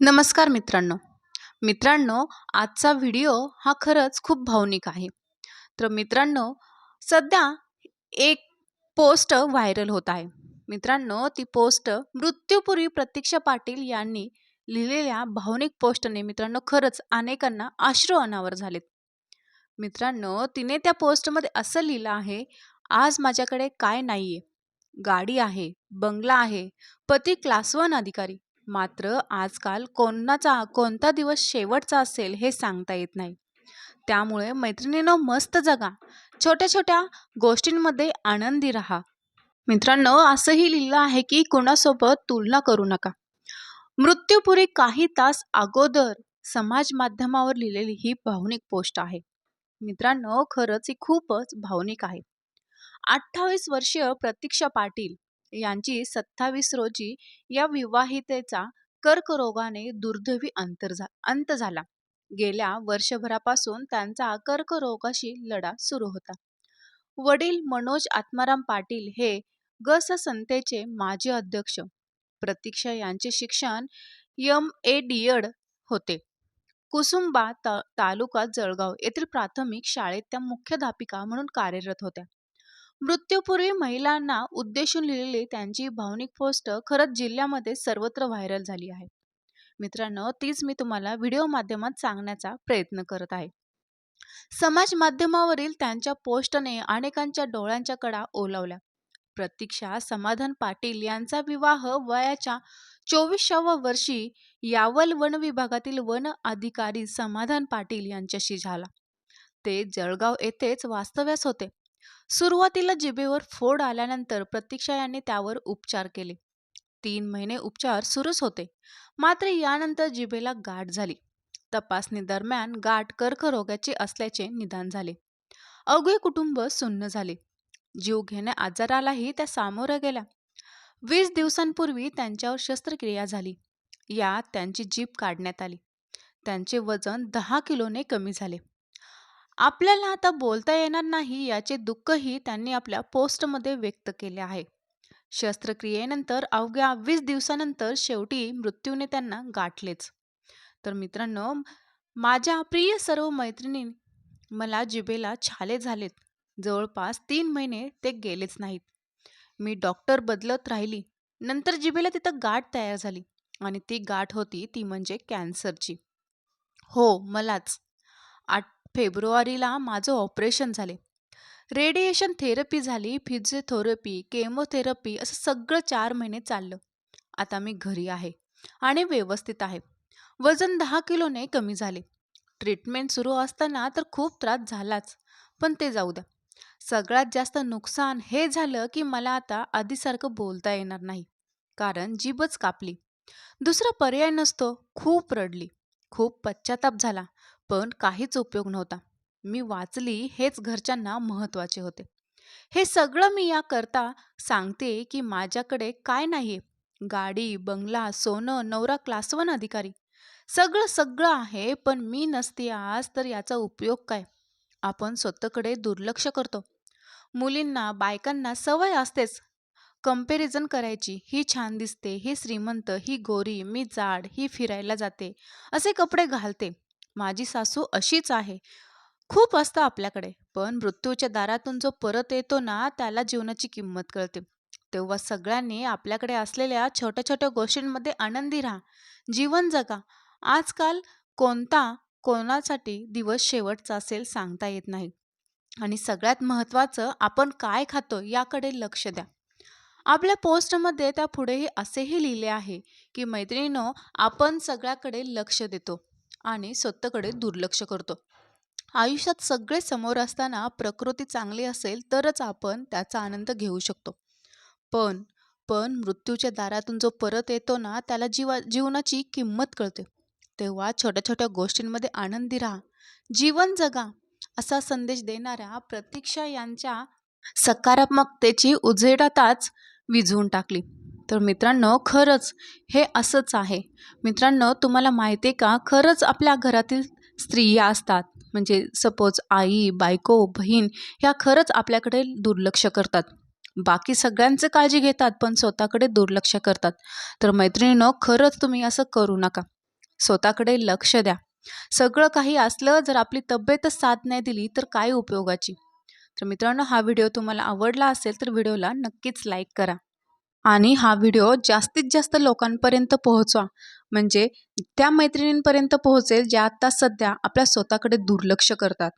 नमस्कार मित्रांनो. मित्रांनो आजचा व्हिडिओ हा खरंच खूप भावनिक आहे. तर मित्रांनो सध्या एक पोस्ट व्हायरल होत आहे. मित्रांनो ती पोस्ट मृत्यूपूर्वी प्रतीक्षा पाटील यांनी लिहिलेल्या भावनिक पोस्टने मित्रांनो खरंच अनेकांना अश्रू अनावर झालेत. मित्रांनो तिने त्या पोस्टमध्ये असं लिहिलं आहे आज माझ्याकडे काय नाहीये. गाडी आहे बंगला आहे पती क्लास वन अधिकारी. मात्र आजकाल कोणाचा कोणता दिवस शेवटचा असेल हे सांगता येत नाही. त्यामुळे मैत्रिणीनं मस्त जगा. छोट्या छोट्या गोष्टींमध्ये आनंदी राहा. मित्रांनो असंही लिहिलं आहे की कोणासोबत तुलना करू नका. मृत्यूपुरी काही तास अगोदर समाज माध्यमावर लिहिलेली ही भावनिक पोस्ट आहे. मित्रांनो खरंच ही खूपच भावनिक आहे. अठ्ठावीस वर्षीय प्रतीक्षा पाटील यांची सत्तावीस रोजी या विवाहितेचा कर्करोगाने दुर्दैवी अंतर झा अंत झाला. गेल्या वर्षभरापासून त्यांचा कर्करोगाशी लढा सुरू होता. वडील मनोज आत्माराम पाटील हे गस संतेचे माजी अध्यक्ष. प्रतीक्षा यांचे शिक्षण यम ए डीएड होते. कुसुंबा ता तालुका जळगाव येथील प्राथमिक शाळेत त्या मुख्याध्यापिका म्हणून कार्यरत होत्या. मृत्यूपूर्वी महिलांना उद्देशून लिहिलेली त्यांची भावनिक पोस्ट खरंच जिल्ह्यामध्ये सर्वत्र व्हायरल झाली आहे. मित्रांनो तीच मी तुम्हाला व्हिडिओ माध्यमात सांगण्याचा प्रयत्न करत आहे. समाज माध्यमावरील त्यांच्या पोस्टने अनेकांच्या डोळ्यांच्या कडा ओलावल्या. प्रतीक्षा समाधान पाटील यांचा विवाह वयाच्या चोवीसाव्या वर्षी यावल वन विभागातील वन अधिकारी समाधान पाटील यांच्याशी झाला. ते जळगाव येथेच वास्तव्यास होते. सुरुवातीला जिभेवर फोड आल्यानंतर प्रतीक्षा यांनी त्यावर उपचार केले. तीन महिने उपचार सुरूच होते. मात्र यानंतर जिभेला गाठ झाली. तपासणी दरम्यान गाठ कर्करोगाची असल्याचे निदान झाले. अवघे कुटुंब सुन्न झाले. जीव घेण्या आजारालाही त्या सामोऱ्या गेल्या. वीस दिवसांपूर्वी त्यांच्यावर शस्त्रक्रिया झाली. यात त्यांची जीभ काढण्यात आली. त्यांचे वजन दहा किलोने कमी झाले. आपल्याला आता बोलता येणार नाही याचे दुःखही त्यांनी आपल्या पोस्टमध्ये व्यक्त केले आहे. शस्त्रक्रियेनंतर अवघ्या वीस दिवसानंतर शेवटी मृत्यूने त्यांना गाठलेच. तर मित्रांनो माझ्या प्रिय सर्व मैत्रिणी मला जिबेला छाले झालेत. जवळपास तीन महिने ते गेलेच नाहीत. मी डॉक्टर बदलत राहिली. नंतर जिबेला तिथं गाठ तयार झाली आणि ती गाठ होती ती म्हणजे कॅन्सरची. हो मलाच. फेब्रुवारीला माझं ऑपरेशन झाले. रेडिएशन थेरपी झाली फिजिओथेरपी केमोथेरपी असं सगळं चार महिने चाललं. आता मी घरी आहे आणि व्यवस्थित आहे. वजन दहा किलोने कमी झाले. ट्रीटमेंट सुरू असताना तर खूप त्रास झालाच पण ते जाऊ द्या. सगळ्यात जास्त नुकसान हे झालं की मला आता आधीसारखं बोलता येणार नाही कारण जीभच कापली. दुसरा पर्याय नसतो खूप रडली. खूप पश्चाताप झाला. पण काहीच उपयोग नव्हता. मी वाचली हेच घरच्यांना महत्त्वाचे होते. हे सगळं मी याकरता सांगते की माझ्याकडे काय नाही गाडी बंगला सोनं नवरा क्लास वन अधिकारी. सगळं सगळं आहे पण मी नसते आज तर याचा उपयोग काय? आपण स्वतःकडे दुर्लक्ष करतो. मुलींना बायकांना सवय असतेच. कंपॅरिझन करायची ही छान दिसते ही श्रीमंत ही गोरी मी जाड ही फिरायला जाते असे कपडे घालते. माझी सासू अशीच आहे. खूप असतं आपल्याकडे पण मृत्यूच्या दारातून जो परत येतो ना त्याला जीवनाची किंमत कळते. तेव्हा सगळ्यांनी आपल्याकडे असलेल्या छोट्या छोट्या गोष्टींमध्ये आनंदी राहा. जीवन जगा. आजकाल कोणता कोणासाठी दिवस शेवटचा असेल सांगता येत नाही. आणि सगळ्यात महत्त्वाचं आपण काय खातो याकडे लक्ष द्या. आपल्या पोस्टमध्ये त्या पुढेही असेही लिहिले आहे की मैत्रिणीनो आपण सगळ्याकडे लक्ष देतो. आणि स्वतःकडे दुर्लक्ष करतो. आयुष्यात सगळे समोर असताना प्रकृती चांगली असेल तरच आपण त्याचा आनंद घेऊ शकतो. पण पण मृत्यूच्या दारातून जो परत येतो ना त्याला जीवा जीवनाची किंमत कळते. तेव्हा छोट्या छोट्या गोष्टींमध्ये आनंदी राहा. जीवन जगा असा संदेश देणाऱ्या प्रतीक्षा यांच्या सकारात्मकतेची उजेडातच विझवून टाकली. तर मित्रांनो खरंच हे असंच आहे. मित्रांनो तुम्हाला माहिती आहे का? खरंच आपल्या घरातील स्त्रिया असतात. म्हणजे सपोज आई बायको बहीण ह्या खरंच आपल्याकडे दुर्लक्ष करतात. बाकी सगळ्यांचं काळजी घेतात पण स्वतःकडे दुर्लक्ष करतात. तर मैत्रिणीनं खरंच तुम्ही असं करू नका. स्वतःकडे लक्ष द्या. सगळं काही असलं जर आपली तब्येतच साथ नाही दिली तर काय उपयोगाची? तर मित्रांनो हा व्हिडिओ तुम्हाला आवडला असेल तर व्हिडिओला नक्कीच लाईक करा. आणि हा व्हिडिओ जास्तीत जास्त लोकांपर्यंत पोहोचवा. म्हणजे त्या मैत्रिणींपर्यंत पोहोचेल ज्या आत्ता सध्या आपल्या स्वतःकडे दुर्लक्ष करतात.